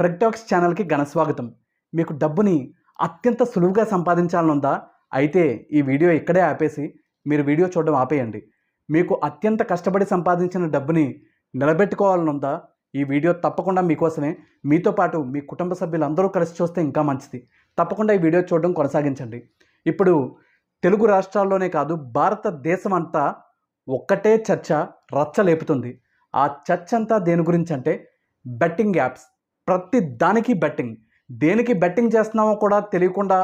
ప్రగ్టాక్స్ ఛానల్కి ఘన స్వాగతం. మీకు డబ్బుని అత్యంత సులువుగా సంపాదించాలనుందా? అయితే ఈ వీడియో ఇక్కడే ఆపేసి మీరు వీడియో చూడడం ఆపేయండి. మీకు అత్యంత కష్టపడి సంపాదించిన డబ్బుని నిలబెట్టుకోవాలనుందా? ఈ వీడియో తప్పకుండా మీకోసమే. మీతో పాటు మీ కుటుంబ సభ్యులందరూ కలిసి చూస్తే ఇంకా మంచిది. తప్పకుండా ఈ వీడియో చూడడం కొనసాగించండి. ఇప్పుడు తెలుగు రాష్ట్రాల్లోనే కాదు భారతదేశం అంతా ఒక్కటే చర్చ రచ్చ లేపుతుంది. ఆ చర్చ అంతా దేని గురించి అంటే బెట్టింగ్ యాప్స్. ప్రతి దానికి బెట్టింగ్. దేనికి బెట్టింగ్ చేస్తున్నామో కూడా తెలియకుండా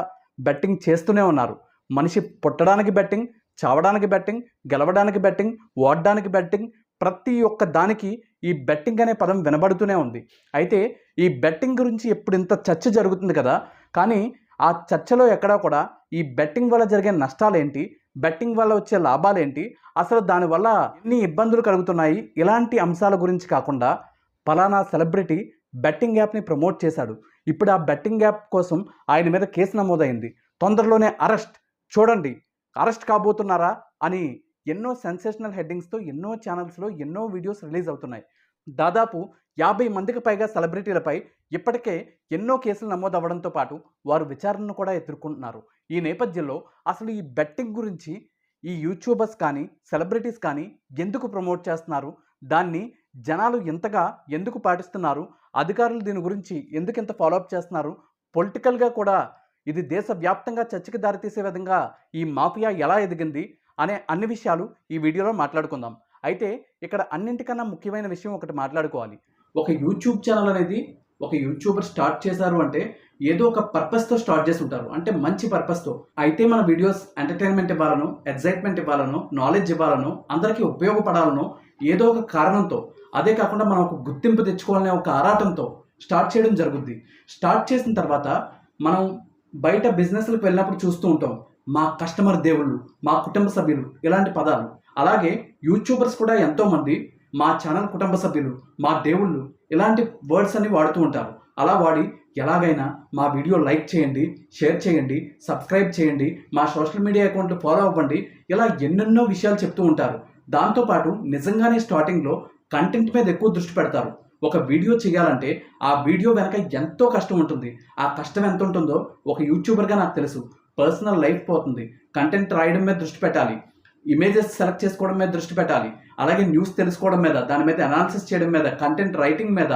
బెట్టింగ్ చేస్తూనే ఉన్నారు. మనిషి పుట్టడానికి బెట్టింగ్ చావడానికి బెట్టింగ్ గెలవడానికి బెట్టింగ్ ఓడడానికి బెట్టింగ్ ప్రతి ఒక్క దానికి ఈ బెట్టింగ్ అనే పదం వినబడుతూనే ఉంది. అయితే ఈ బెట్టింగ్ గురించి ఎప్పుడు ఇంత చర్చ జరుగుతుంది కదా కానీ ఆ చర్చలో ఎక్కడా కూడా ఈ బెట్టింగ్ వల్ల జరిగే నష్టాలేంటి బెట్టింగ్ వల్ల వచ్చే లాభాలేంటి అసలు దానివల్ల ఎన్ని ఇబ్బందులు కలుగుతున్నాయి ఇలాంటి అంశాల గురించి కాకుండా ఫలానా సెలబ్రిటీ బెట్టింగ్ యాప్ని ప్రమోట్ చేశాడు. ఇప్పుడు ఆ బెట్టింగ్ యాప్ కోసం ఆయన మీద కేసు నమోదైంది. తొందరలోనే అరెస్ట్. చూడండి అరెస్ట్ కాబోతున్నారా అని ఎన్నో సెన్సేషనల్ హెడ్డింగ్స్తో ఎన్నో ఛానల్స్లో ఎన్నో వీడియోస్ రిలీజ్ అవుతున్నాయి. దాదాపు యాభై మందికి పైగా సెలబ్రిటీలపై ఇప్పటికే ఎన్నో కేసులు నమోదు అవ్వడంతో పాటు వారు విచారణను కూడా ఎదుర్కొంటున్నారు. ఈ నేపథ్యంలో అసలు ఈ బెట్టింగ్ గురించి ఈ యూట్యూబర్స్ కానీ సెలబ్రిటీస్ కానీ ఎందుకు ప్రమోట్ చేస్తున్నారు? దాన్ని జనాలు ఎంతగా ఎందుకు పాటిస్తున్నారు? అధికారులు దీని గురించి ఎందుకు ఇంత ఫాలోఅప్ చేస్తున్నారు? పొలిటికల్గా కూడా ఇది దేశవ్యాప్తంగా చర్చకి దారితీసే విధంగా ఈ మాఫియా ఎలా ఎదిగింది? అనే అన్ని విషయాలు ఈ వీడియోలో మాట్లాడుకుందాం. అయితే ఇక్కడ అన్నింటికన్నా ముఖ్యమైన విషయం ఒకటి మాట్లాడుకోవాలి. ఒక యూట్యూబ్ ఛానల్ అనేది ఒక యూట్యూబర్ స్టార్ట్ చేశారు అంటే ఏదో ఒక పర్పస్తో స్టార్ట్ చేసి ఉంటారు అంటే మంచి పర్పస్తో అయితే మన వీడియోస్ ఎంటర్టైన్మెంట్ ఇవ్వాలను ఎగ్జైట్మెంట్ ఇవ్వాలనో నాలెడ్జ్ ఇవ్వాలనో అందరికీ ఉపయోగపడాలనో ఏదో ఒక కారణంతో అదే కాకుండా మనం ఒక గుర్తింపు తెచ్చుకోవాలనే ఒక ఆరాటంతో స్టార్ట్ చేయడం జరుగుద్ది. స్టార్ట్ చేసిన తర్వాత మనం బయట బిజినెస్లకు వెళ్ళినప్పుడు చూస్తూ ఉంటాం మా కస్టమర్ దేవుళ్ళు మా కుటుంబ సభ్యులు ఇలాంటి పదాలు. అలాగే యూట్యూబర్స్ కూడా ఎంతోమంది మా ఛానల్ కుటుంబ సభ్యులు మా దేవుళ్ళు ఇలాంటి వర్డ్స్ అన్ని వాడుతూ ఉంటారు. అలా వాడి ఎలాగైనా మా వీడియో లైక్ చేయండి షేర్ చేయండి సబ్స్క్రైబ్ చేయండి మా సోషల్ మీడియా అకౌంట్లు ఫాలో అవ్వండి. ఇలా ఎన్నెన్నో విషయాలు చెప్తూ ఉంటారు. దాంతోపాటు నిజంగానే స్టార్టింగ్లో కంటెంట్ మీద ఎక్కువ దృష్టి పెడతారు. ఒక వీడియో చేయాలంటే ఆ వీడియో వెనక ఎంతో కష్టం ఉంటుంది. ఆ కష్టం ఎంత ఉంటుందో ఒక యూట్యూబర్గా నాకు తెలుసు. పర్సనల్ లైఫ్ పోతుంది. కంటెంట్ రాయడం మీద దృష్టి పెట్టాలి. ఇమేజెస్ సెలెక్ట్ చేసుకోవడం మీద దృష్టి పెట్టాలి. అలాగే న్యూస్ తెలుసుకోవడం మీద దాని మీద అనాలిసిస్ చేయడం మీద కంటెంట్ రైటింగ్ మీద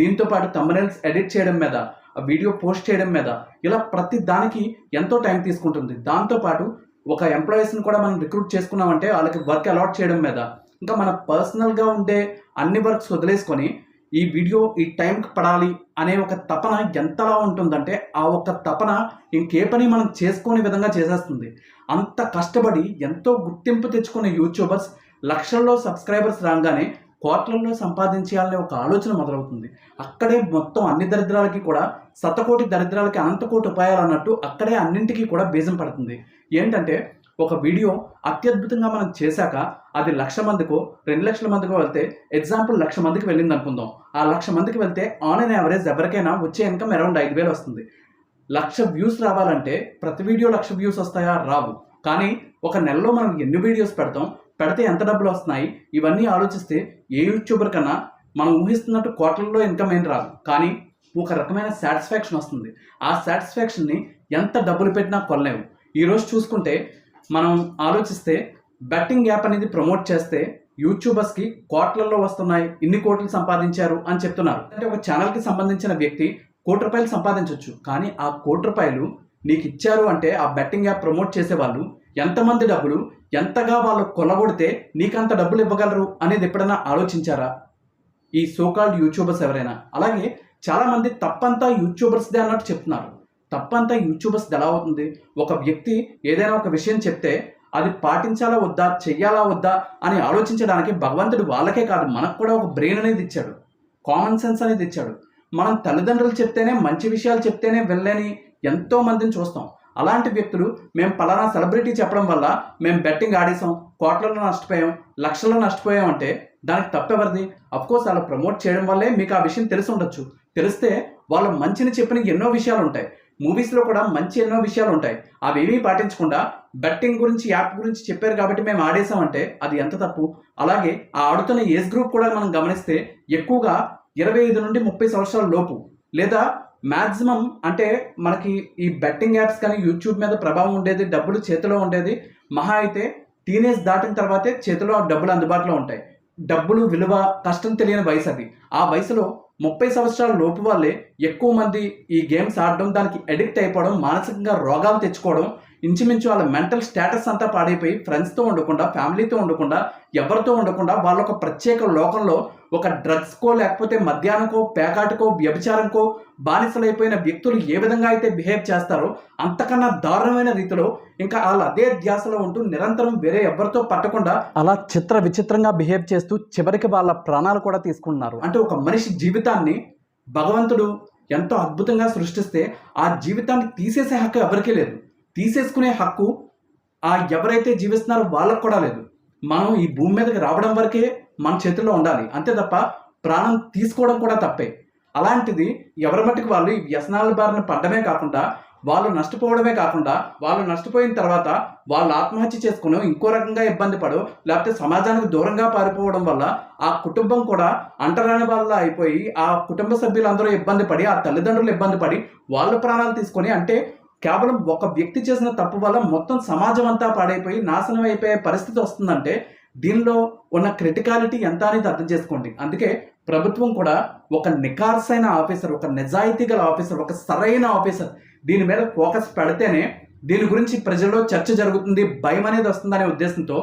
దీంతో పాటు తమ్మనైల్స్ ఎడిట్ చేయడం మీద ఆ వీడియో పోస్ట్ చేయడం మీద ఇలా ప్రతి దానికి ఎంతో టైం తీసుకుంటుంది. దాంతోపాటు ఒక ఎంప్లాయీస్ని కూడా మనం రిక్రూట్ చేసుకున్నామంటే వాళ్ళకి వర్క్ అలాట్ చేయడం మీద. ఇంకా మన పర్సనల్గా ఉండే అన్ని వర్క్స్ వదిలేసుకొని ఈ వీడియో ఈ టైంకి పడాలి అనే ఒక తపన ఎంతలా ఉంటుందంటే ఆ ఒక తపన ఇంకే పని మనం చేసుకోని విధంగా చేసేస్తుంది. అంత కష్టపడి ఎంతో గుర్తింపు తెచ్చుకున్న యూట్యూబర్స్ లక్షల్లో సబ్స్క్రైబర్స్ రాగానే కోట్లల్లో సంపాదించాలనే ఒక ఆలోచన మొదలవుతుంది. అక్కడే మొత్తం అన్ని దరిద్రాలకి కూడా శతకోటి దరిద్రాలకి అనంతకోటి ఉపాయాలు అన్నట్టు అక్కడే అన్నింటికీ కూడా బీజం పడుతుంది. ఏంటంటే ఒక వీడియో అత్యద్భుతంగా మనం చేశాక అది లక్ష మందికో రెండు లక్షల మందికో వెళ్తే ఎగ్జాంపుల్ లక్ష మందికి వెళ్ళింది అనుకుందాం. ఆ లక్ష మందికి వెళ్తే ఆన్ అండ్ యావరేజ్ ఎవరికైనా వచ్చే ఇన్కమ్ అరౌండ్ ఐదు వేలు వస్తుంది. లక్ష వ్యూస్ రావాలంటే ప్రతి వీడియో లక్ష వ్యూస్ వస్తాయా? రావు. కానీ ఒక నెలలో మనం ఎన్ని వీడియోస్ పెడతాం? పెడితే ఎంత డబ్బులు వస్తున్నాయి? ఇవన్నీ ఆలోచిస్తే ఏ యూట్యూబర్ కన్నా మనం ఊహిస్తున్నట్టు కోట్లలో ఇన్కమ్ ఏం రాదు. కానీ ఒక రకమైన సాటిస్ఫాక్షన్ వస్తుంది. ఆ సాటిస్ఫాక్షన్ని ఎంత డబ్బులు పెట్టినా కొనలేము. ఈరోజు చూసుకుంటే మనం ఆలోచిస్తే బెట్టింగ్ యాప్ అనేది ప్రమోట్ చేస్తే యూట్యూబర్స్కి కోట్లలో వస్తున్నాయి ఇన్ని కోట్లు సంపాదించారు అని చెప్తున్నారు. అంటే ఒక ఛానల్కి సంబంధించిన వ్యక్తి కోటి రూపాయలు సంపాదించవచ్చు కానీ ఆ కోటి రూపాయలు నీకు ఇచ్చారు అంటే ఆ బెట్టింగ్ యాప్ ప్రమోట్ చేసే వాళ్ళు ఎంతమంది డబ్బులు ఎంతగా వాళ్ళు కొల్లగొడితే నీకంత డబ్బులు ఇవ్వగలరు అనేది ఎప్పుడైనా ఆలోచించారా? ఈ సోకాల్డ్ యూట్యూబర్స్ ఎవరైనా? అలాగే చాలామంది తప్పంతా యూట్యూబర్స్దే అన్నట్టు చెప్తున్నారు. తప్పంతా యూట్యూబర్స్ ఎలా అవుతుంది? ఒక వ్యక్తి ఏదైనా ఒక విషయం చెప్తే అది పాటించాలా వద్దా? చెయ్యాలా వద్దా? అని ఆలోచించడానికి భగవంతుడు వాళ్ళకే కాదు మనకు కూడా ఒక బ్రెయిన్ అనేది ఇచ్చాడు. కామన్ సెన్స్ అనేది ఇచ్చాడు. మనం తల్లిదండ్రులు చెప్తేనే మంచి విషయాలు చెప్తేనే వెళ్ళని ఎంతో మందిని చూస్తాం. అలాంటి వ్యక్తులు మేము పలానా సెలబ్రిటీ చెప్పడం వల్ల మేము బెట్టింగ్ ఆడేసాం కోట్లలో నష్టపోయాం లక్షల్లో నష్టపోయాం అంటే దానికి తప్పెవరిది? అఫ్కోర్స్ అలా ప్రమోట్ చేయడం వల్లే మీకు ఆ విషయం తెలిసి ఉండొచ్చు. తెలిస్తే వాళ్ళ మంచిని చెప్పిన ఎన్నో విషయాలు ఉంటాయి. మూవీస్లో కూడా మంచి ఎన్నో విషయాలు ఉంటాయి. అవేమీ పాటించకుండా బెట్టింగ్ గురించి యాప్ గురించి చెప్పారు కాబట్టి మేము ఆడేసామంటే అది ఎంత తప్పు? అలాగే ఆ ఆడుతున్న ఏజ్ గ్రూప్ కూడా మనం గమనిస్తే ఎక్కువగా ఇరవై ఐదు నుండి ముప్పై సంవత్సరాల లోపు లేదా మ్యాక్సిమం అంటే మనకి ఈ బెట్టింగ్ యాప్స్ కానీ యూట్యూబ్ మీద ప్రభావం ఉండేది డబ్బులు చేతిలో ఉండేది. మహా అయితే టీనేజ్ దాటిన తర్వాతే చేతిలో ఆ డబ్బులు అందుబాటులో ఉంటాయి. డబ్బులు విలువ కష్టం తెలియని వయసు అది. ఆ వయసులో ముప్పై సంవత్సరాల లోపు వాళ్ళే ఎక్కువ మంది ఈ గేమ్స్ ఆడడం దానికి అడిక్ట్ అయిపోవడం మానసికంగా రోగాలు తెచ్చుకోవడం ఇంచుమించు వాళ్ళ మెంటల్ స్టేటస్ అంతా పాడైపోయి ఫ్రెండ్స్తో ఉండకుండా ఫ్యామిలీతో ఉండకుండా ఎవరితో ఉండకుండా వాళ్ళ ఒక ప్రత్యేక లోకంలో ఒక డ్రగ్స్కో లేకపోతే మద్యానికో పేకాటికో వ్యభిచారంకో బానిసలైపోయిన వ్యక్తులు ఏ విధంగా అయితే బిహేవ్ చేస్తారో అంతకన్నా దారుణమైన రీతిలో ఇంకా వాళ్ళు అదే ధ్యాసలో ఉంటూ నిరంతరం వేరే ఎవరితో పట్టకుండా అలా చిత్ర విచిత్రంగా బిహేవ్ చేస్తూ చివరికి వాళ్ళ ప్రాణాలు కూడా తీసుకుంటున్నారు. అంటే ఒక మనిషి జీవితాన్ని భగవంతుడు ఎంతో అద్భుతంగా సృష్టిస్తే ఆ జీవితాన్ని తీసేసే హక్కు ఎవరికీ లేదు. తీసేసుకునే హక్కు ఆ ఎవరైతే జీవిస్తున్నారో వాళ్ళకు కూడా లేదు. మనం ఈ భూమి మీదకి రావడం వరకే మన చేతుల్లో ఉండాలి. అంతే తప్ప ప్రాణం తీసుకోవడం కూడా తప్పే. అలాంటిది ఎవరి మట్టుకు వాళ్ళు ఈ వ్యసనాల బారిన పడ్డమే కాకుండా వాళ్ళు నష్టపోవడమే కాకుండా వాళ్ళు నష్టపోయిన తర్వాత వాళ్ళు ఆత్మహత్య చేసుకుని ఇంకో రకంగా ఇబ్బంది పడు లేకపోతే సమాజానికి దూరంగా పారిపోవడం వల్ల ఆ కుటుంబం కూడా అంటరాని వల్ల అయిపోయి ఆ కుటుంబ సభ్యులందరూ ఇబ్బంది పడి ఆ తల్లిదండ్రులు ఇబ్బంది పడి వాళ్ళ ప్రాణాలు తీసుకొని అంటే కేవలం ఒక వ్యక్తి చేసిన తప్పు వల్ల మొత్తం సమాజం అంతా పాడైపోయి నాశనం అయిపోయే పరిస్థితి వస్తుందంటే దీనిలో ఉన్న క్రిటికాలిటీ ఎంత అనేది అర్థం చేసుకోండి. అందుకే ప్రభుత్వం కూడా ఒక నికార్సైన ఆఫీసర్ ఒక నిజాయితీ గల ఆఫీసర్ ఒక సరైన ఆఫీసర్ దీని మీద ఫోకస్ పెడితేనే దీని గురించి ప్రజల్లో చర్చ జరుగుతుంది భయం అనేది వస్తుందనే ఉద్దేశంతో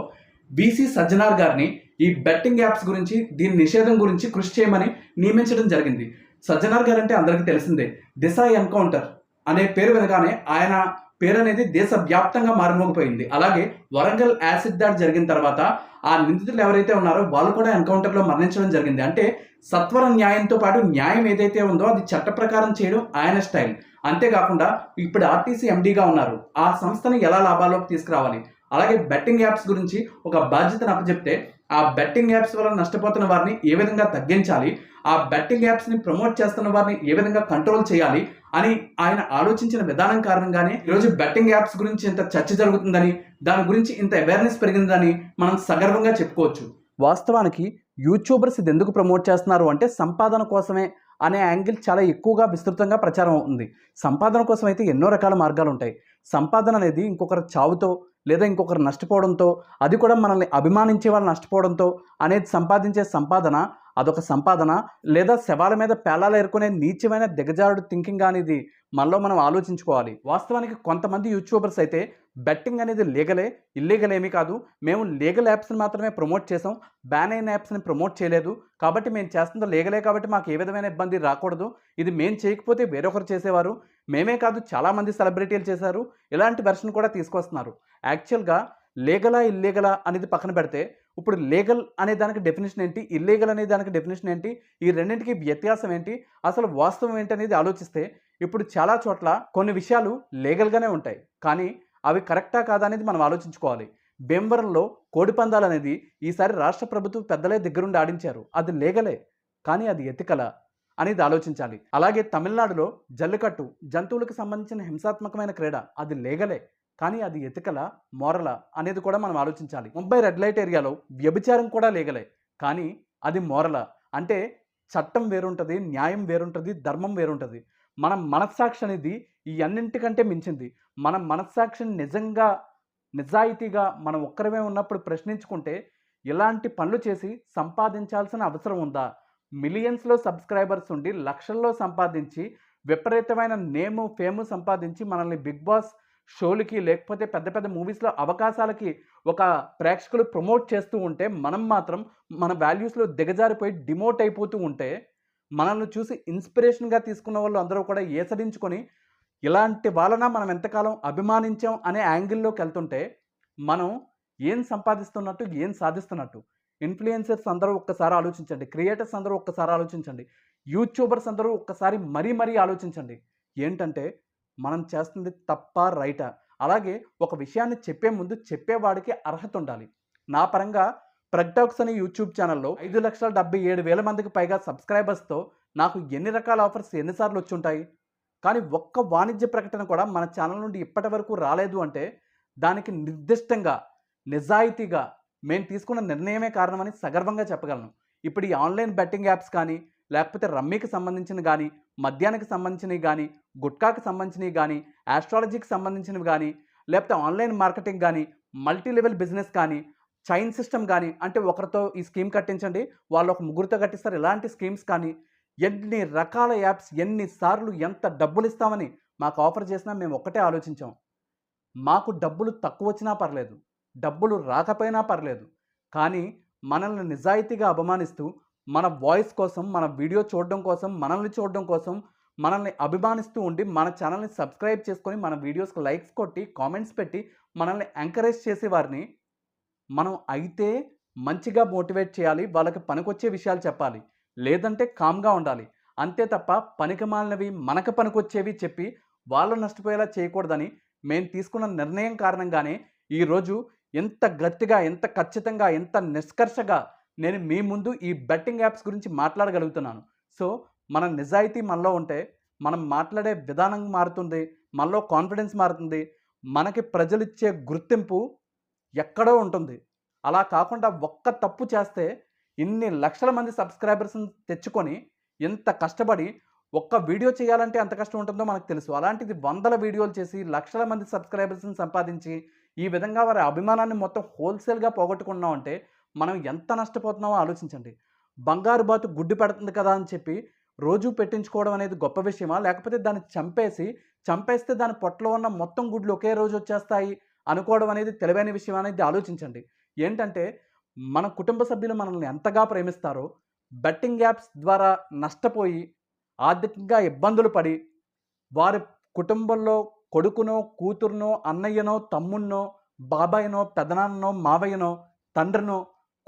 బీసీ సజ్జనార్ గారిని ఈ బెట్టింగ్ యాప్స్ గురించి దీని నిషేధం గురించి కృషి చేయమని నియమించడం జరిగింది. సజ్జనార్ గారు అంటే అందరికీ తెలిసిందే దిశ ఎన్కౌంటర్. అనే పేరు వినగానే ఆయన పేరు అనేది దేశవ్యాప్తంగా మారుమోగిపోయింది. అలాగే వరంగల్ యాసిడ్ దాడి జరిగిన తర్వాత ఆ నిందితులు ఎవరైతే ఉన్నారో వాళ్ళు కూడా ఎన్కౌంటర్లో మరణించడం జరిగింది. అంటే సత్వర న్యాయంతో పాటు న్యాయం ఏదైతే ఉందో అది చట్ట ప్రకారం చేయడం ఆయన స్టైల్. అంతేకాకుండా ఇప్పుడు ఆర్టీసీ ఎండీగా ఉన్నారు. ఆ సంస్థను ఎలా లాభాల్లోకి తీసుకురావాలి? అలాగే బెట్టింగ్ యాప్స్ గురించి ఒక బాధ్యతను అప్పచెప్తే ఆ బెట్టింగ్ యాప్స్ వల్ల నష్టపోతున్న వారిని ఏ విధంగా తగ్గించాలి? ఆ బెట్టింగ్ యాప్స్ని ప్రమోట్ చేస్తున్న వారిని ఏ విధంగా కంట్రోల్ చేయాలి? అని ఆయన ఆలోచించిన విధానం కారణంగానే ఈరోజు బెట్టింగ్ యాప్స్ గురించి ఇంత చర్చ జరుగుతుందని దాని గురించి ఇంత అవేర్నెస్ పెరిగిందని మనం సగర్వంగా చెప్పుకోవచ్చు. వాస్తవానికి యూట్యూబర్స్ ఇది ఎందుకు ప్రమోట్ చేస్తున్నారు అంటే సంపాదన కోసమే అనే యాంగిల్ చాలా ఎక్కువగా విస్తృతంగా ప్రచారం అవుతుంది. సంపాదన కోసం అయితే ఎన్నో రకాల మార్గాలు ఉంటాయి సంపాదన అనేది ఇంకొకరి చావుతో లేదా ఇంకొకరు నష్టపోవడంతో అది కూడా మనల్ని అభిమానించే వాళ్ళు నష్టపోవడంతో అనేది సంపాదించే సంపాదన అదొక సంపాదన లేదా శవాల మీద పేలాలు ఏరుకునే నీచమైన దిగజారుడు థింకింగ్ అనేది మనలో మనం ఆలోచించుకోవాలి. వాస్తవానికి కొంతమంది యూట్యూబర్స్ అయితే బెట్టింగ్ అనేది లీగలే ఇల్లీగల్ ఏమీ కాదు. మేము లీగల్ యాప్స్ని మాత్రమే ప్రమోట్ చేసాం బ్యాన్ అయిన యాప్స్ని ప్రమోట్ చేయలేదు. కాబట్టి మేము చేస్తుందో లీగలే కాబట్టి మాకు ఏ విధమైన ఇబ్బంది రాకూడదు. ఇది మేము చేయకపోతే వేరొకరు చేసేవారు. మేమే కాదు చాలామంది సెలబ్రిటీలు చేశారు. ఇలాంటి వెర్షన్ కూడా తీసుకొస్తున్నారు. యాక్చువల్గా లీగలా ఇల్లీగలా అనేది పక్కన పెడితే ఇప్పుడు లీగల్ అనే దానికి డెఫినేషన్ ఏంటి? ఇల్లీగల్ అనే దానికి డెఫినేషన్ ఏంటి? ఈ రెండింటికి వ్యత్యాసం ఏంటి? అసలు వాస్తవం ఏంటి అనేది ఆలోచిస్తే ఇప్పుడు చాలా చోట్ల కొన్ని విషయాలు లీగల్గానే ఉంటాయి. కానీ అవి కరెక్టా కాదా అనేది మనం ఆలోచించుకోవాలి. భీమవరంలో కోడిపందాలు అనేది ఈసారి రాష్ట్ర ప్రభుత్వం పెద్దలే దగ్గరుండి ఆడించారు. అది లేగలే కానీ అది ఎతికల అనేది ఆలోచించాలి. అలాగే తమిళనాడులో జల్లికట్టు జంతువులకు సంబంధించిన హింసాత్మకమైన క్రీడ. అది లేగలే కానీ అది ఎతికల మోరల అనేది కూడా మనం ఆలోచించాలి. ముంబై రెడ్ లైట్ ఏరియాలో వ్యభిచారం కూడా లేగలే. కానీ అది మోరల. అంటే చట్టం వేరుంటుంది న్యాయం వేరుంటుంది ధర్మం వేరుంటుంది. మన మనస్సాక్షి అనేది ఈ అన్నింటికంటే మించింది. మన మనస్సాక్షిని నిజంగా నిజాయితీగా మనం ఒక్కరమే ఉన్నప్పుడు ప్రశ్నించుకుంటే ఇలాంటి పనులు చేసి సంపాదించాల్సిన అవసరం ఉందా? మిలియన్స్లో సబ్స్క్రైబర్స్ ఉండి లక్షల్లో సంపాదించి విపరీతమైన నేము ఫేము సంపాదించి మనల్ని బిగ్ బాస్ షోలకి లేకపోతే పెద్ద పెద్ద మూవీస్లో అవకాశాలకి ఒక ప్రేక్షకులు ప్రమోట్ చేస్తూ ఉంటే మనం మాత్రం మన వాల్యూస్లో దిగజారిపోయి డిమోట్ అయిపోతూ ఉంటే మనల్ని చూసి ఇన్స్పిరేషన్గా తీసుకున్న వాళ్ళు అందరూ కూడా ఏసడించుకొని ఇలాంటి వాళ్ళన మనం ఎంతకాలం అభిమానించాం అనే యాంగిల్లోకి వెళ్తుంటే మనం ఏం సంపాదిస్తున్నట్టు ఏం సాధిస్తున్నట్టు? ఇన్ఫ్లుయెన్సర్స్ అందరూ ఒక్కసారి ఆలోచించండి. క్రియేటర్స్ అందరూ ఒక్కసారి ఆలోచించండి. యూట్యూబర్స్ అందరూ ఒక్కసారి మరీ మరీ ఆలోచించండి. ఏంటంటే మనం చేస్తుంది తప్ప రైటా? అలాగే ఒక విషయాన్ని చెప్పే ముందు చెప్పేవాడికి అర్హత ఉండాలి. నా పరంగా ప్రగ్టాక్స్ అనే యూట్యూబ్ ఛానల్లో ఐదు లక్షల డెబ్బై ఏడు వేల మందికి పైగా సబ్స్క్రైబర్స్తో నాకు ఎన్ని రకాల ఆఫర్స్ ఎన్నిసార్లు వచ్చుంటాయి? కానీ ఒక్క వాణిజ్య ప్రకటన కూడా మన ఛానల్ నుండి ఇప్పటి వరకు రాలేదు అంటే దానికి నిర్దిష్టంగా నిజాయితీగా మేము తీసుకున్న నిర్ణయమే కారణమని సగర్వంగా చెప్పగలను. ఇప్పుడు ఈ ఆన్లైన్ బెట్టింగ్ యాప్స్ కానీ లేకపోతే రమ్మీకి సంబంధించిన కానీ మద్యానికి సంబంధించినవి కానీ గుట్కాకి సంబంధించినవి కానీ ఆస్ట్రాలజీకి సంబంధించినవి కానీ లేకపోతే ఆన్లైన్ మార్కెటింగ్ కానీ మల్టీ లెవెల్ బిజినెస్ కానీ చైన్ సిస్టమ్ కానీ అంటే ఒకరితో ఈ స్కీమ్ కట్టించండి వాళ్ళు ఒక ముగ్గురితో కట్టిస్తారు ఇలాంటి స్కీమ్స్ కానీ ఎన్ని రకాల యాప్స్ ఎన్నిసార్లు ఎంత డబ్బులు ఇస్తామని మాకు ఆఫర్ చేసినా మేము ఒక్కటే ఆలోచించాం. మాకు డబ్బులు తక్కువ వచ్చినా పర్లేదు డబ్బులు రాకపోయినా పర్లేదు కానీ మనల్ని నిజాయితీగా అభిమానిస్తూ మన వాయిస్ కోసం మన వీడియో చూడడం కోసం మనల్ని చూడడం కోసం మనల్ని అభిమానిస్తూ ఉండి మన ఛానల్ని సబ్స్క్రైబ్ చేసుకొని మన వీడియోస్కి లైక్స్ కొట్టి కామెంట్స్ పెట్టి మనల్ని ఎంకరేజ్ చేసే వారిని మనం అయితే మంచిగా మోటివేట్ చేయాలి వాళ్ళకి పనికొచ్చే విషయాలు చెప్పాలి లేదంటే కామ్గా ఉండాలి. అంతే తప్ప పనికి మాలినవి మనకు పనికొచ్చేవి చెప్పి వాళ్ళు నష్టపోయేలా చేయకూడదని మేము తీసుకున్న నిర్ణయం కారణంగానే ఈరోజు ఎంత గట్టిగా ఎంత ఖచ్చితంగా ఎంత నిష్కర్షగా నేను మీ ముందు ఈ బెట్టింగ్ యాప్స్ గురించి మాట్లాడగలుగుతున్నాను. సో మన నిజాయితీ మనలో ఉంటే మనం మాట్లాడే విధానం మారుతుంది మనలో కాన్ఫిడెన్స్ మారుతుంది మనకి ప్రజలిచ్చే గుర్తింపు ఎక్కడో ఉంటుంది. అలా కాకుండా ఒక్క తప్పు చేస్తే ఇన్ని లక్షల మంది సబ్స్క్రైబర్స్ని తెచ్చుకొని ఎంత కష్టపడి ఒక్క వీడియో చేయాలంటే ఎంత కష్టం ఉంటుందో మనకు తెలుసు. అలాంటిది వందల వీడియోలు చేసి లక్షల మంది సబ్స్క్రైబర్స్ని సంపాదించి ఈ విధంగా వారి అభిమానాన్ని మొత్తం హోల్సేల్గా పోగొట్టుకున్నాం అంటే మనం ఎంత నష్టపోతున్నామో ఆలోచించండి. బంగారు బాతు గుడ్డు పెడుతుంది కదా అని చెప్పి రోజు పెట్టించుకోవడం అనేది గొప్ప విషయమా? లేకపోతే దాన్ని చంపేసి చంపేస్తే దాని పొట్టలో ఉన్న మొత్తం గుడ్లు ఒకే రోజు వచ్చేస్తాయి అనుకోవడం అనేది తెలివైన విషయం అనేది ఆలోచించండి. ఏంటంటే మన కుటుంబ సభ్యులు మనల్ని ఎంతగా ప్రేమిస్తారో బెట్టింగ్ యాప్స్ ద్వారా నష్టపోయి ఆర్థికంగా ఇబ్బందులు పడి వారి కుటుంబంలో కొడుకునో కూతురునో అన్నయ్యనో తమ్మున్నో బాబాయ్నో పెదనాన్ననో మావయ్యనో తండ్రినో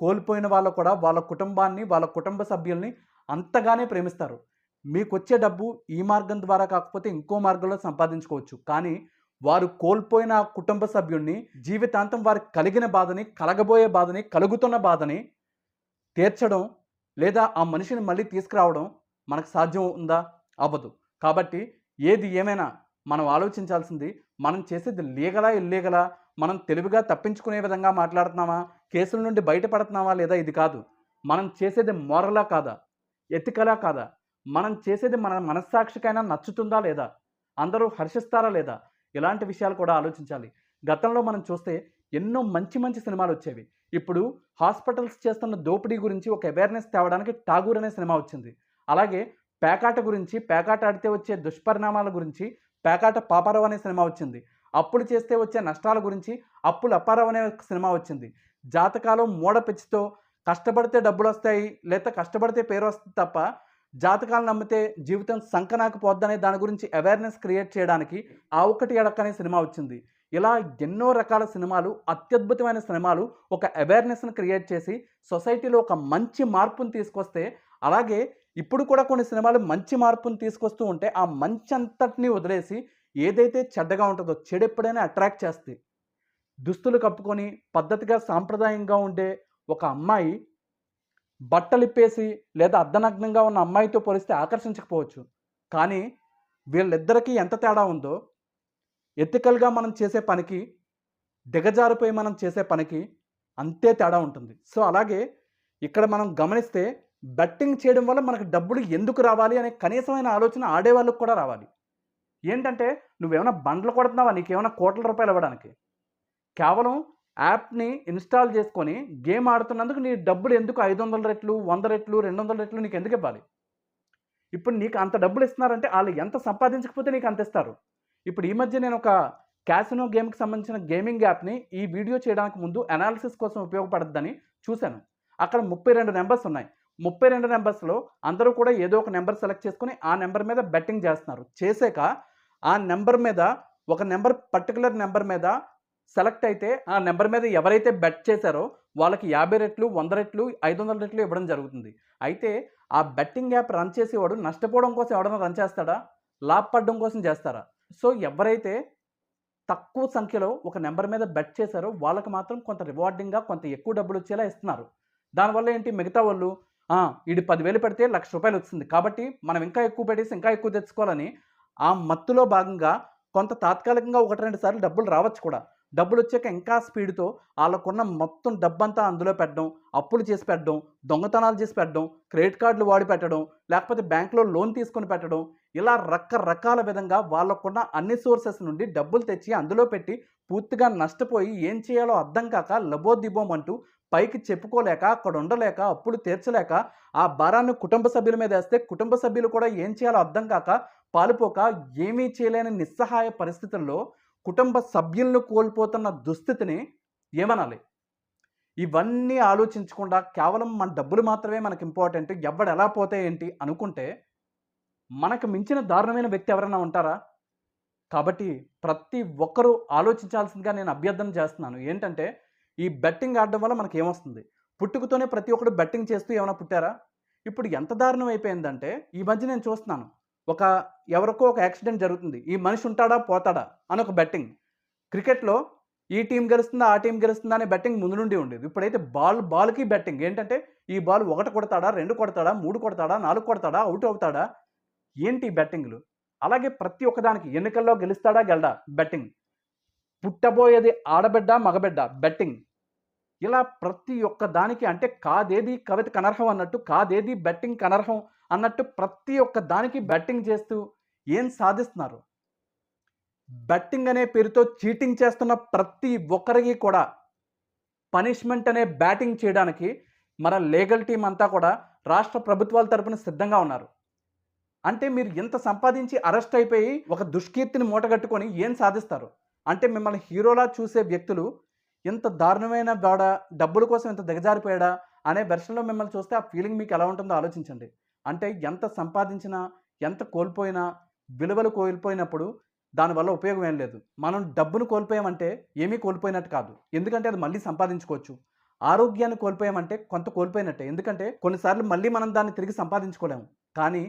కోల్పోయిన వాళ్ళు కూడా వాళ్ళ కుటుంబాన్ని వాళ్ళ కుటుంబ సభ్యుల్ని అంతగానే ప్రేమిస్తారు. మీకు వచ్చే డబ్బు ఈ మార్గం ద్వారా కాకపోతే ఇంకో మార్గంలో సంపాదించుకోవచ్చు. కానీ వారు కోల్పోయిన కుటుంబ సభ్యుడిని జీవితాంతం వారికి కలిగిన బాధని కలగబోయే బాధని కలుగుతున్న బాధని తీర్చడం లేదా ఆ మనిషిని మళ్ళీ తీసుకురావడం మనకు సాధ్యం ఉందా? అవ్వదు. కాబట్టి ఏది ఏమైనా మనం ఆలోచించాల్సింది మనం చేసేది లీగలా ఇల్లీగలా? మనం తెలివిగా తప్పించుకునే విధంగా మాట్లాడుతున్నామా? కేసుల నుండి బయటపడుతున్నావా లేదా ఇది కాదు. మనం చేసేది మొరలా కాదా? ఎతికలా కాదా? మనం చేసేది మన మనస్సాక్షికైనా నచ్చుతుందా లేదా? అందరూ హర్షిస్తారా లేదా? ఇలాంటి విషయాలు కూడా ఆలోచించాలి. గతంలో మనం చూస్తే ఎన్నో మంచి మంచి సినిమాలు వచ్చేవి. ఇప్పుడు హాస్పిటల్స్ చేస్తున్న దోపిడీ గురించి ఒక అవేర్నెస్ తేవడానికి ఠాగూర్ అనే సినిమా వచ్చింది. అలాగే పేకాట గురించి పేకాట ఆడితే వచ్చే దుష్పరిణామాల గురించి పేకాట పాపారావు అనే సినిమా వచ్చింది. అప్పులు చేస్తే వచ్చే నష్టాల గురించి అప్పులు అపారం అనే సినిమా వచ్చింది. జాతకాలు మూడ పిచ్చితో కష్టపడితే డబ్బులు వస్తాయి లేదా కష్టపడితే పేరు వస్తుంది తప్ప జాతకాలు నమ్మితే జీవితం సంకనాకు పోద్దనే దాని గురించి అవేర్నెస్ క్రియేట్ చేయడానికి ఆ ఒక్కటి ఎడక్ అనే సినిమా వచ్చింది. ఇలా ఎన్నో రకాల సినిమాలు అత్యద్భుతమైన సినిమాలు ఒక అవేర్నెస్ను క్రియేట్ చేసి సొసైటీలో ఒక మంచి మార్పును తీసుకొస్తే అలాగే ఇప్పుడు కూడా కొన్ని సినిమాలు మంచి మార్పును తీసుకొస్తూ ఉంటే ఆ మంచి అంతటిని వదిలేసి ఏదైతే చెడ్డగా ఉంటుందో చెడు ఎప్పుడైనా అట్రాక్ట్ చేస్తాయి. దుస్తులు కప్పుకొని పద్ధతిగా సాంప్రదాయంగా ఉండే ఒక అమ్మాయి బట్టలిప్పేసి లేదా అర్ధనగ్నంగా ఉన్న అమ్మాయితో పోలిస్తే ఆకర్షించకపోవచ్చు. కానీ వీళ్ళిద్దరికీ ఎంత తేడా ఉందో ఎథికల్గా మనం చేసే పనికి దిగజారిపోయి మనం చేసే పనికి అంతే తేడా ఉంటుంది. సో అలాగే ఇక్కడ మనం గమనిస్తే బెట్టింగ్ చేయడం వల్ల మనకు డబ్బులు ఎందుకు రావాలి అనే కనీసమైన ఆలోచన ఆడేవాళ్ళకు కూడా రావాలి. ఏంటంటే నువ్వేమైనా బండ్లు కొడుతున్నావా? నీకేమైనా కోట్ల రూపాయలు ఇవ్వడానికి. కేవలం యాప్ని ఇన్స్టాల్ చేసుకొని గేమ్ ఆడుతున్నందుకు నీ డబ్బులు ఎందుకు ఐదు వందల రెట్లు వంద రెట్లు రెండు వందల రెట్లు నీకు ఎందుకు ఇవ్వాలి? ఇప్పుడు నీకు అంత డబ్బులు ఇస్తున్నారంటే వాళ్ళు ఎంత సంపాదించకపోతే నీకు అంత ఇస్తారు. ఇప్పుడు ఈ మధ్య నేను ఒక క్యాసినో గేమ్కి సంబంధించిన గేమింగ్ యాప్ని ఈ వీడియో చేయడానికి ముందు అనాలిసిస్ కోసం ఉపయోగపడద్దని చూశాను. అక్కడ ముప్పై రెండు నెంబర్స్ ఉన్నాయి. ముప్పై రెండు నెంబర్స్లో అందరూ కూడా ఏదో ఒక నెంబర్ సెలెక్ట్ చేసుకుని ఆ నెంబర్ మీద బెట్టింగ్ చేస్తున్నారు. చేసాక ఆ నెంబర్ మీద ఒక నెంబర్ పర్టికులర్ నెంబర్ మీద సెలెక్ట్ అయితే ఆ నెంబర్ మీద ఎవరైతే బెట్ చేశారో వాళ్ళకి యాభై రెట్లు వంద రెట్లు ఐదు వందల రెట్లు ఇవ్వడం జరుగుతుంది. అయితే ఆ బెట్టింగ్ యాప్ రన్ చేసేవాడు నష్టపోవడం కోసం ఎవడన్నా రన్ చేస్తాడా? లాభపడడం కోసం చేస్తారా? సో ఎవరైతే తక్కువ సంఖ్యలో ఒక నెంబర్ మీద బెట్ చేశారో వాళ్ళకి మాత్రం కొంత రివార్డింగ్గా కొంత ఎక్కువ డబ్బులు వచ్చేలా ఇస్తున్నారు. దానివల్ల ఏంటి? మిగతా వాళ్ళు ఇది పదివేలు పెడితే లక్ష రూపాయలు వచ్చింది. కాబట్టి మనం ఇంకా ఎక్కువ పెట్టేసి ఇంకా ఎక్కువ తెచ్చుకోవాలని ఆ మత్తులో భాగంగా కొంత తాత్కాలికంగా ఒకటి రెండు సార్లు డబ్బులు రావచ్చు కూడా. డబ్బులు వచ్చాక ఇంకా స్పీడ్తో వాళ్ళకున్న మొత్తం డబ్బంతా అందులో పెట్టడం అప్పులు చేసి పెట్టడం దొంగతనాలు చేసి పెట్టడం క్రెడిట్ కార్డులు వాడి పెట్టడం లేకపోతే బ్యాంకులో లోన్ తీసుకొని పెట్టడం ఇలా రకరకాల విధంగా వాళ్ళకున్న అన్ని సోర్సెస్ నుండి డబ్బులు తెచ్చి అందులో పెట్టి పూర్తిగా నష్టపోయి ఏం చేయాలో అర్థం కాక లబోదిబోం అంటూ పైకి చెప్పుకోలేక అక్కడ ఉండలేక అప్పులు తీర్చలేక ఆ భారాన్ని కుటుంబ సభ్యుల మీద వేస్తే కుటుంబ సభ్యులు కూడా ఏం చేయాలో అర్థం కాక పాలుపోక ఏమీ చేయలేని నిస్సహాయ పరిస్థితుల్లో కుటుంబ సభ్యులను కోల్పోతున్న దుస్థితిని ఏమనాలి? ఇవన్నీ ఆలోచించకుండా కేవలం మన డబ్బులు మాత్రమే మనకు ఇంపార్టెంట్. ఎవడు ఎలా పోతే ఏంటి అనుకుంటే మనకు మించిన దారుణమైన వ్యక్తి ఎవరైనా ఉంటారా? కాబట్టి ప్రతి ఒక్కరూ ఆలోచించాల్సిందిగా నేను అభ్యర్థన చేస్తున్నాను. ఏంటంటే ఈ బెట్టింగ్ ఆడడం వల్ల మనకి ఏమొస్తుంది? పుట్టుకతోనే ప్రతి ఒక్కరు బెట్టింగ్ చేస్తూ ఏమైనా పుట్టారా? ఇప్పుడు ఎంత దారుణం అయిపోయిందంటే ఈ మధ్య నేను చూస్తున్నాను. ఒక ఎవరికో ఒక యాక్సిడెంట్ జరుగుతుంది. ఈ మనిషి ఉంటాడా? పోతాడా? అని ఒక బెట్టింగ్. క్రికెట్లో ఈ టీం గెలుస్తుందా? ఆ టీం గెలుస్తుందా? అనే బెట్టింగ్ ముందు నుండి ఉండేది. ఇప్పుడైతే బాల్ బాల్కి బెట్టింగ్. ఏంటంటే ఈ బాల్ ఒకటి కొడతాడా? రెండు కొడతాడా? మూడు కొడతాడా? నాలుగు కొడతాడా? అవుట్ అవుతాడా? ఏంటి బెట్టింగ్లు? అలాగే ప్రతి ఒక్కదానికి ఎన్నికల్లో గెలుస్తాడా? గెలడా? బెట్టింగ్. పుట్టబోయేది ఆడబిడ్డ మగబిడ్డ? బెట్టింగ్. ఇలా ప్రతి ఒక్క దానికి అంటే కాదేది కవిత కనర్హం అన్నట్టు కాదేది బెట్టింగ్ కనర్హం అన్నట్టు ప్రతి ఒక్క దానికి బెట్టింగ్ చేస్తూ ఏం సాధిస్తున్నారు? బెట్టింగ్ అనే పేరుతో చీటింగ్ చేస్తున్న ప్రతి ఒక్కరికి కూడా పనిష్మెంట్ అనే బ్యాటింగ్ చేయడానికి మన లీగల్ టీం అంతా కూడా రాష్ట్ర ప్రభుత్వాల తరపున సిద్ధంగా ఉన్నారు. అంటే మీరు ఎంత సంపాదించి అరెస్ట్ అయిపోయి ఒక దుష్కీర్తిని మూటగట్టుకొని ఏం సాధిస్తారు? అంటే మిమ్మల్ని హీరోలా చూసే వ్యక్తులు ఇంత దారుణమైన వాడా డబ్బుల కోసం ఇంత దిగజారిపోయాడా? అనే వెర్షన్లో మిమ్మల్ని చూస్తే ఆ ఫీలింగ్ మీకు ఎలా ఉంటుందో ఆలోచించండి. అంటే ఎంత సంపాదించినా ఎంత కోల్పోయినా విలువలు కోల్పోయినప్పుడు దానివల్ల ఉపయోగం ఏం లేదు. మనం డబ్బును కోల్పోయామంటే ఏమీ కోల్పోయినట్టు కాదు. ఎందుకంటే అది మళ్ళీ సంపాదించుకోవచ్చు. ఆరోగ్యాన్ని కోల్పోయామంటే కొంత కోల్పోయినట్టే. ఎందుకంటే కొన్నిసార్లు మళ్ళీ మనం దాన్ని తిరిగి సంపాదించుకోలేము. కానీ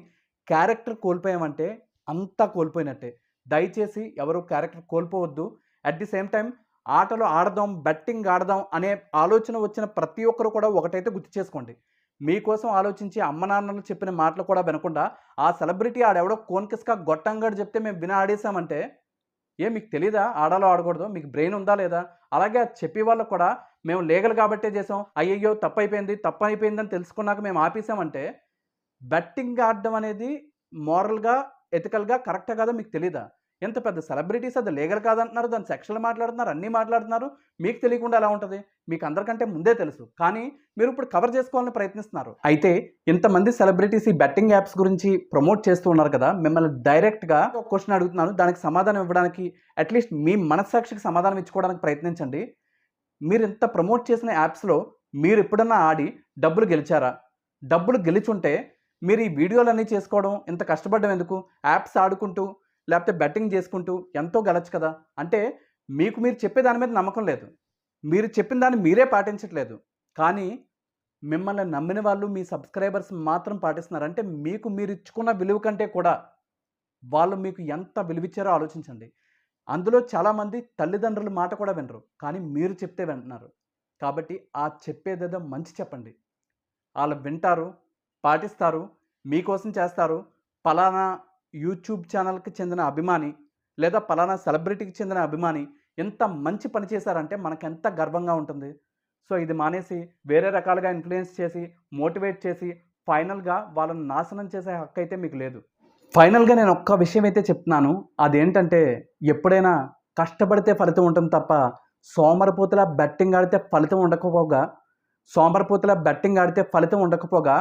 క్యారెక్టర్ కోల్పోయామంటే అంతా కోల్పోయినట్టే. దయచేసి ఎవరు క్యారెక్టర్ కోల్పోవద్దు. అట్ ది సేమ్ టైం ఆటలు ఆడదాం బెట్టింగ్ ఆడదాం అనే ఆలోచన వచ్చిన ప్రతి ఒక్కరు కూడా ఒకటైతే గుర్తు చేసుకోండి. మీకోసం ఆలోచించి అమ్మ నాన్నలు చెప్పిన మాటలు కూడా వినకుండా ఆ సెలబ్రిటీ ఆడెవడో కోన్కిస్కా గొట్టంగాడు చెప్తే మేము విన ఆడేసామంటే ఏ మీకు తెలీదా? ఆడాలో ఆడకూడదు. మీకు బ్రెయిన్ ఉందా లేదా? అలాగే అది చెప్పే వాళ్ళు కూడా మేము లీగల్ కాబట్టే చేసాం అయ్యయ్యో తప్పు అయిపోయింది తప్పు అయిపోయిందని తెలుసుకున్నాక మేము ఆపేసామంటే బెట్టింగ్ ఆడడం అనేది మోరల్గా ఎథికల్గా కరెక్టే కాదో? మీకు తెలీదా? ఎంత పెద్ద సెలబ్రిటీస్ అది లీగల్ కాదంటున్నారు దాని సెక్షన్లు మాట్లాడుతున్నారు అన్నీ మాట్లాడుతున్నారు. మీకు తెలియకుండా ఎలా ఉంటుంది? మీకు అందరికంటే ముందే తెలుసు. కానీ మీరు ఇప్పుడు కవర్ చేసుకోవాలని ప్రయత్నిస్తున్నారు. అయితే ఇంతమంది సెలబ్రిటీస్ ఈ బెట్టింగ్ యాప్స్ గురించి ప్రమోట్ చేస్తూ ఉన్నారు కదా మిమ్మల్ని డైరెక్ట్గా ఒక క్వశ్చన్ అడుగుతున్నాను. దానికి సమాధానం ఇవ్వడానికి అట్లీస్ట్ మీ మనస్సాక్షికి సమాధానం ఇచ్చుకోవడానికి ప్రయత్నించండి. మీరు ఇంత ప్రమోట్ చేసిన యాప్స్లో మీరు ఎప్పుడన్నా ఆడి డబ్బులు గెలిచారా? డబ్బులు గెలిచుంటే మీరు ఈ వీడియోలన్నీ చేసుకోవడం ఇంత కష్టపడడం ఎందుకు? యాప్స్ ఆడుకుంటూ లేకపోతే బెట్టింగ్ చేసుకుంటూ ఎంతో గెలచ్చు కదా? అంటే మీకు మీరు చెప్పే దాని మీద నమ్మకం లేదు. మీరు చెప్పిన దాన్ని మీరే పాటించట్లేదు. కానీ మిమ్మల్ని నమ్మిన వాళ్ళు మీ సబ్స్క్రైబర్స్ మాత్రం పాటిస్తున్నారు. అంటే మీకు మీరు ఇచ్చుకున్న విలువ కంటే కూడా వాళ్ళు మీకు ఎంత విలువిచ్చారో ఆలోచించండి. అందులో చాలామంది తల్లిదండ్రుల మాట కూడా వినరు. కానీ మీరు చెప్తే వింటున్నారు. కాబట్టి ఆ చెప్పేదేదో మంచి చెప్పండి. వాళ్ళు వింటారు పాటిస్తారు మీకోసం చేస్తారు. ఫలానా యూట్యూబ్ ఛానల్కి చెందిన అభిమాని లేదా పలానా సెలబ్రిటీకి చెందిన అభిమాని ఎంత మంచి పని చేశారంటే మనకెంత గర్వంగా ఉంటుంది. సో ఇది మానేసి వేరే రకాలుగా ఇన్ఫ్లుయెన్స్ చేసి మోటివేట్ చేసి ఫైనల్గా వాళ్ళని నాశనం చేసే హక్కు అయితే మీకు లేదు. ఫైనల్గా నేను ఒక్క విషయం అయితే చెప్తున్నాను. అదేంటంటే ఎప్పుడైనా కష్టపడితే ఫలితం ఉంటుంది తప్ప సోమరపోతుల బెట్టింగ్ ఆడితే ఫలితం ఉండకపోగా సోమరపోతుల బెట్టింగ్ ఆడితే ఫలితం ఉండకపోగా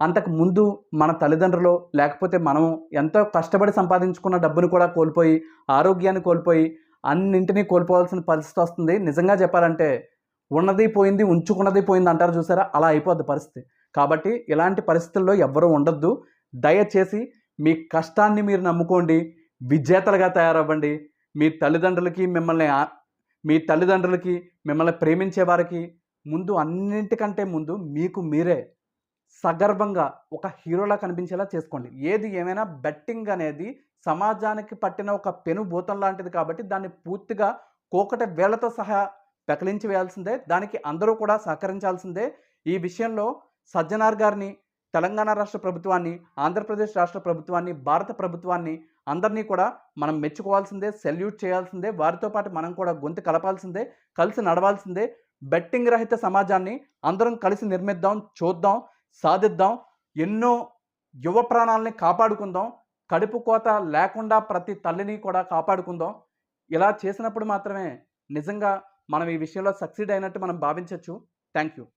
అంతకు ముందు మన తల్లిదండ్రులు లేకపోతే మనం ఎంతో కష్టపడి సంపాదించుకున్న డబ్బును కూడా కోల్పోయి ఆరోగ్యాన్ని కోల్పోయి అన్నింటినీ కోల్పోవాల్సిన పరిస్థితి వస్తుంది. నిజంగా చెప్పాలంటే ఉన్నది పోయింది ఉంచుకున్నది పోయింది అంటారు చూసారా? అలా అయిపోద్ది పరిస్థితి. కాబట్టి ఇలాంటి పరిస్థితుల్లో ఎవ్వరూ ఉండొద్దు. దయచేసి మీ కష్టాన్ని మీరు నమ్ముకోండి. విజేతలుగా తయారవ్వండి. మీ తల్లిదండ్రులకి మిమ్మల్ని మీ తల్లిదండ్రులకి మిమ్మల్ని ప్రేమించే వారికి ముందు అన్నింటికంటే ముందు మీకు మీరే సగర్భంగా ఒక హీరోలా కనిపించేలా చేసుకోండి. ఏది ఏమైనా బెట్టింగ్ అనేది సమాజానికి పట్టిన ఒక పెను భూతం లాంటిది కాబట్టి దాన్ని పూర్తిగా కోకట వేళ్ళతో సహా పెకలించి వేయాల్సిందే. దానికి అందరూ కూడా సహకరించాల్సిందే. ఈ విషయంలో సజ్జనార్ గారిని తెలంగాణ రాష్ట్ర ప్రభుత్వాన్ని ఆంధ్రప్రదేశ్ రాష్ట్ర ప్రభుత్వాన్ని భారత ప్రభుత్వాన్ని అందరినీ కూడా మనం మెచ్చుకోవాల్సిందే సెల్యూట్ చేయాల్సిందే. వారితో పాటు మనం కూడా గొంతు కలపాల్సిందే కలిసి నడవాల్సిందే. బెట్టింగ్ రహిత సమాజాన్ని అందరం కలిసి నిర్మిద్దాం చూద్దాం. సాధిద్దాం. ఎన్నో యువ ప్రాణాలని కాపాడుకుందాం. కడుపు కోత లేకుండా ప్రతి తల్లిని కూడా కాపాడుకుందాం. ఇలా చేసినప్పుడు మాత్రమే నిజంగా మనం ఈ విషయంలో సక్సీడ్ అయినట్టు మనం భావించవచ్చు థ్యాంక్ యూ